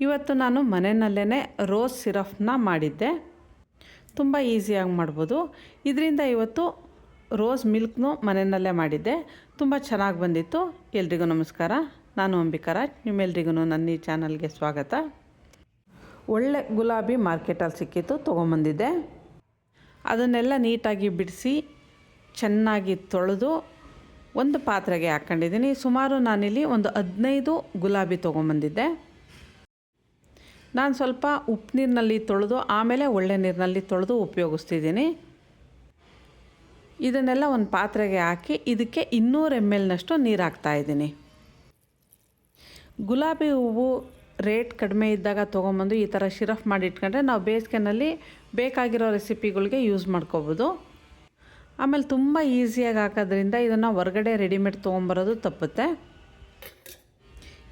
ಇವತ್ತು ನಾನು ಮನೆಯಲ್ಲೇ ರೋಸ್ ಸಿರಫ್ನ ಮಾಡಿದ್ದೆ. ತುಂಬ ಈಸಿಯಾಗಿ ಮಾಡ್ಬೋದು. ಇದರಿಂದ ಇವತ್ತು ರೋಸ್ ಮಿಲ್ಕ್ನು ಮನೆಯಲ್ಲೇ ಮಾಡಿದ್ದೆ. ತುಂಬ ಚೆನ್ನಾಗಿ ಬಂದಿತ್ತು. ಎಲ್ರಿಗೂ ನಮಸ್ಕಾರ. ನಾನು ಅಂಬಿಕಾರಾಜ್ ನಿಮ್ಮೆಲ್ರಿಗೂ ನನ್ನ ಈ ಚಾನಲ್ಗೆ ಸ್ವಾಗತ. ಒಳ್ಳೆ ಗುಲಾಬಿ ಮಾರ್ಕೆಟಲ್ಲಿ ಸಿಕ್ಕಿತ್ತು, ತೊಗೊಂಬಂದಿದ್ದೆ. ಅದನ್ನೆಲ್ಲ ನೀಟಾಗಿ ಬಿಡಿಸಿ, ಚೆನ್ನಾಗಿ ತೊಳೆದು ಒಂದು ಪಾತ್ರೆಗೆ ಹಾಕ್ಕೊಂಡಿದ್ದೀನಿ. ಸುಮಾರು ನಾನಿಲ್ಲಿ ಒಂದು ಹದಿನೈದು ಗುಲಾಬಿ ತೊಗೊಂಬಂದಿದ್ದೆ. ನಾನು ಸ್ವಲ್ಪ ಉಪ್ಪು ನೀರಿನಲ್ಲಿ ತೊಳೆದು, ಆಮೇಲೆ ಒಳ್ಳೆ ನೀರಿನಲ್ಲಿ ತೊಳೆದು ಉಪಯೋಗಿಸ್ತಿದ್ದೀನಿ. ಇದನ್ನೆಲ್ಲ ಒಂದು ಪಾತ್ರೆಗೆ ಹಾಕಿ, ಇದಕ್ಕೆ ಇನ್ನೂರು ಎಂ ಎಲ್ನಷ್ಟು ನೀರು ಹಾಕ್ತಾಯಿದ್ದೀನಿ ಗುಲಾಬಿ ಹೂವು ರೇಟ್ ಕಡಿಮೆ ಇದ್ದಾಗ ತೊಗೊಂಬಂದು ಈ ಥರ ಶಿರಫ್ ಮಾಡಿ ಇಟ್ಕೊಂಡ್ರೆ ನಾವು ಬೇಸಿಗೆನಲ್ಲಿ ಬೇಕಾಗಿರೋ ರೆಸಿಪಿಗಳಿಗೆ ಯೂಸ್ ಮಾಡ್ಕೋಬೋದು. ಆಮೇಲೆ ತುಂಬ ಈಸಿಯಾಗಿ ಹಾಕೋದ್ರಿಂದ ಇದನ್ನು ಹೊರಗಡೆ ರೆಡಿಮೇಡ್ ತೊಗೊಂಬರೋದು ತಪ್ಪುತ್ತೆ.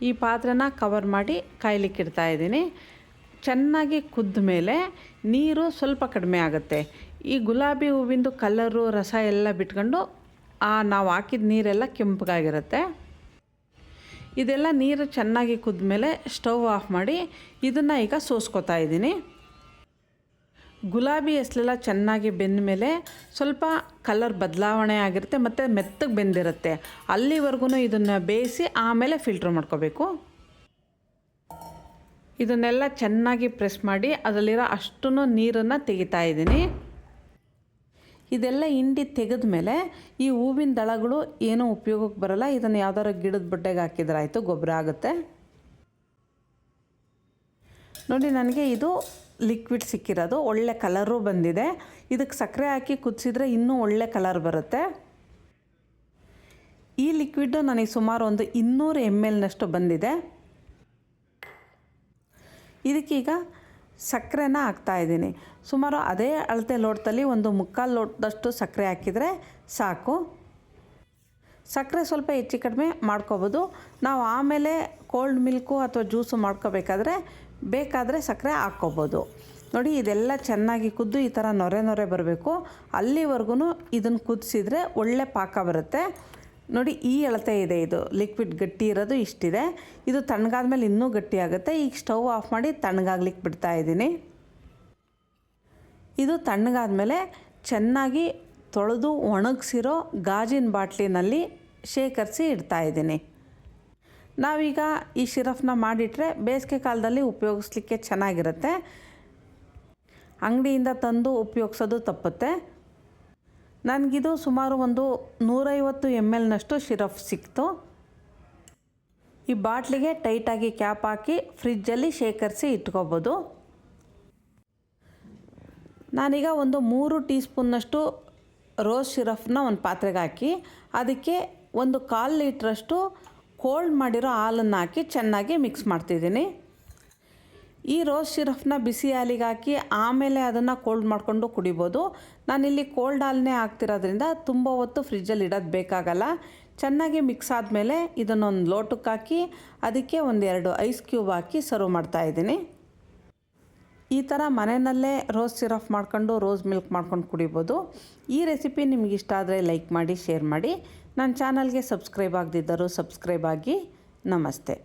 ಈ ಪಾತ್ರೆನ ಕವರ್ ಮಾಡಿ ಕಾಯ್ಲಿಕ್ಕೆ ಇಡ್ತಾ ಇದ್ದೀನಿ. ಚೆನ್ನಾಗಿ ಕುದ್ದ ಮೇಲೆ ನೀರು ಸ್ವಲ್ಪ ಕಡಿಮೆ ಆಗುತ್ತೆ. ಈ ಗುಲಾಬಿ ಹೂವಿಂದು ಕಲರು ರಸ ಎಲ್ಲ ಬಿಟ್ಕೊಂಡು, ಆ ನಾವು ಹಾಕಿದ ನೀರೆಲ್ಲ ಕೆಂಪಗಾಗಿರುತ್ತೆ. ಇದೆಲ್ಲ ನೀರು ಚೆನ್ನಾಗಿ ಕುದ್ದ ಮೇಲೆ ಸ್ಟವ್ ಆಫ್ ಮಾಡಿ ಇದನ್ನು ಈಗ ಸೋಸ್ಕೊತಾ ಇದ್ದೀನಿ. ಗುಲಾಬಿ ಹೆಸ್ಲೆಲ್ಲ ಚೆನ್ನಾಗಿ ಬೆಂದ ಮೇಲೆ ಸ್ವಲ್ಪ ಕಲರ್ ಬದಲಾವಣೆ ಆಗಿರುತ್ತೆ, ಮತ್ತು ಮೆತ್ತಗೆ ಬೆಂದಿರುತ್ತೆ. ಅಲ್ಲಿವರೆಗೂ ಇದನ್ನು ಬೇಯಿಸಿ ಆಮೇಲೆ ಫಿಲ್ಟ್ರ್ ಮಾಡ್ಕೋಬೇಕು. ಇದನ್ನೆಲ್ಲ ಚೆನ್ನಾಗಿ ಪ್ರೆಸ್ ಮಾಡಿ ಅದರಲ್ಲಿರೋ ಅಷ್ಟು ನೀರನ್ನು ತೆಗಿತಾ ಇದ್ದೀನಿ. ಇದೆಲ್ಲ ಹಿಂಡಿ ತೆಗೆದ ಮೇಲೆ ಈ ಹೂವಿನ ದಳಗಳು ಏನೂ ಉಪಯೋಗಕ್ಕೆ ಬರಲ್ಲ, ಇದನ್ನು ಯಾವ್ದಾದ್ರು ಗಿಡದ ಬಟ್ಟೆಗೆ ಹಾಕಿದ್ರಾಯಿತು ಗೊಬ್ಬರ ಆಗುತ್ತೆ. ನೋಡಿ, ನನಗೆ ಇದು ಲಿಕ್ವಿಡ್ ಸಿಕ್ಕಿರೋದು, ಒಳ್ಳೆ ಕಲರು ಬಂದಿದೆ. ಇದಕ್ಕೆ ಸಕ್ಕರೆ ಹಾಕಿ ಕುದಿಸಿದ್ರೆ ಇನ್ನೂ ಒಳ್ಳೆ ಕಲರ್ ಬರುತ್ತೆ. ಈ ಲಿಕ್ವಿಡ್ಡು ನನಗೆ ಸುಮಾರು ಒಂದು ಇನ್ನೂರು ಎಂ ಎಲ್ನಷ್ಟು ಬಂದಿದೆ. ಇದಕ್ಕೀಗ ಸಕ್ಕರೆನ ಹಾಕ್ತಾಯಿದ್ದೀನಿ ಸುಮಾರು ಅದೇ ಅಳತೆ ಲೋಟದಲ್ಲಿ ಒಂದು ಮುಕ್ಕಾಲು ಲೋಟದಷ್ಟು ಸಕ್ಕರೆ ಹಾಕಿದರೆ ಸಾಕು. ಸಕ್ಕರೆ ಸ್ವಲ್ಪ ಹೆಚ್ಚು ಕಡಿಮೆ ಮಾಡ್ಕೋಬೋದು. ನಾವು ಆಮೇಲೆ ಕೋಲ್ಡ್ ಮಿಲ್ಕು ಅಥವಾ ಜ್ಯೂಸು ಮಾಡ್ಕೋಬೇಕಾದ್ರೆ ಬೇಕಾದರೆ ಸಕ್ಕರೆ ಹಾಕ್ಕೋಬೋದು. ನೋಡಿ, ಇದೆಲ್ಲ ಚೆನ್ನಾಗಿ ಕುದ್ದು ಈ ಥರ ನೊರೆ ನೊರೆ ಬರಬೇಕು. ಅಲ್ಲಿವರೆಗೂ ಇದನ್ನು ಕುದಿಸಿದ್ರೆ ಒಳ್ಳೆ ಪಾಕ ಬರುತ್ತೆ. ನೋಡಿ, ಈ ಅಳತೆ ಇದೆ ಇದು. ಲಿಕ್ವಿಡ್ ಗಟ್ಟಿ ಇರೋದು ಇಷ್ಟಿದೆ. ಇದು ತಣ್ಣಗಾದ ಮೇಲೆ ಇನ್ನೂ ಗಟ್ಟಿ ಆಗುತ್ತೆ. ಈಗ ಸ್ಟವ್ ಆಫ್ ಮಾಡಿ ತಣ್ಣಗಾಗ್ಲಿಕ್ಕೆ ಬಿಡ್ತಾ ಇದ್ದೀನಿ. ಇದು ತಣ್ಣಗಾದ್ಮೇಲೆ ಚೆನ್ನಾಗಿ ತೊಳೆದು ಒಣಗಿಸಿರೋ ಗಾಜಿನ ಬಾಟ್ಲಿನಲ್ಲಿ ಶೇಖರಿಸಿ ಇಡ್ತಾ ಇದ್ದೀನಿ. ನಾವೀಗ ಈ ಶಿರಫ್ನ ಮಾಡಿಟ್ರೆ ಬೇಸಿಗೆ ಕಾಲದಲ್ಲಿ ಉಪಯೋಗಿಸ್ಲಿಕ್ಕೆ ಚೆನ್ನಾಗಿರುತ್ತೆ. ಅಂಗಡಿಯಿಂದ ತಂದು ಉಪಯೋಗಿಸೋದು ತಪ್ಪುತ್ತೆ. ನನಗಿದು ಸುಮಾರು ಒಂದು ನೂರೈವತ್ತು ಎಂ ಎಲ್ನಷ್ಟು ಶಿರಫ್ ಸಿಕ್ತು. ಈ ಬಾಟ್ಲಿಗೆ ಟೈಟಾಗಿ ಕ್ಯಾಪ್ ಹಾಕಿ ಫ್ರಿಜ್ಜಲ್ಲಿ ಶೇಖರಿಸಿ ಇಟ್ಕೋಬೋದು. ನಾನೀಗ ಒಂದು ಮೂರು ಟೀ ಸ್ಪೂನ್ನಷ್ಟು ರೋಸ್ ಶಿರಫ್ನ ಒಂದು ಪಾತ್ರೆಗೆ ಹಾಕಿ, ಅದಕ್ಕೆ ಒಂದು ಕಾಲು ಲೀಟ್ರಷ್ಟು ಕೋಲ್ಡ್ ಮಾಡಿರೋ ಹಾಲನ್ನು ಹಾಕಿ ಚೆನ್ನಾಗಿ ಮಿಕ್ಸ್ ಮಾಡ್ತಿದ್ದೀನಿ. ಈ ರೋಸ್ ಸಿರಫ್ನ ಬಿಸಿ ಹಾಲಿಗೆ ಹಾಕಿ ಆಮೇಲೆ ಅದನ್ನು ಕೋಲ್ಡ್ ಮಾಡಿಕೊಂಡು ಕುಡಿಬೋದು. ನಾನಿಲ್ಲಿ ಕೋಲ್ಡ್ ಹಾಲನ್ನೇ ಹಾಕ್ತಿರೋದ್ರಿಂದ ತುಂಬ ಹೊತ್ತು ಫ್ರಿಜ್ಜಲ್ಲಿ ಇಡೋದು ಬೇಕಾಗಲ್ಲ. ಚೆನ್ನಾಗಿ ಮಿಕ್ಸ್ ಆದಮೇಲೆ ಇದನ್ನೊಂದು ಲೋಟಕ್ಕೆ ಹಾಕಿ, ಅದಕ್ಕೆ ಒಂದೆರಡು ಐಸ್ ಕ್ಯೂಬ್ ಹಾಕಿ ಸರ್ವ್ ಮಾಡ್ತಾಯಿದ್ದೀನಿ ಈ ಥರ ಮನೆಯಲ್ಲೇ ರೋಸ್ ಸಿರಫ್ ಮಾಡ್ಕೊಂಡು, ರೋಸ್ ಮಿಲ್ಕ್ ಮಾಡ್ಕೊಂಡು ಕುಡಿಬೋದು. ಈ ರೆಸಿಪಿ ನಿಮ್ಗೆ ಇಷ್ಟ ಆದರೆ ಲೈಕ್ ಮಾಡಿ, ಶೇರ್ ಮಾಡಿ. ನನ್ನ ಚಾನಲ್ಗೆ ಸಬ್ಸ್ಕ್ರೈಬ್ ಆಗದಿದ್ದರೂ ಸಬ್ಸ್ಕ್ರೈಬ್ ಆಗಿ. ನಮಸ್ತೆ.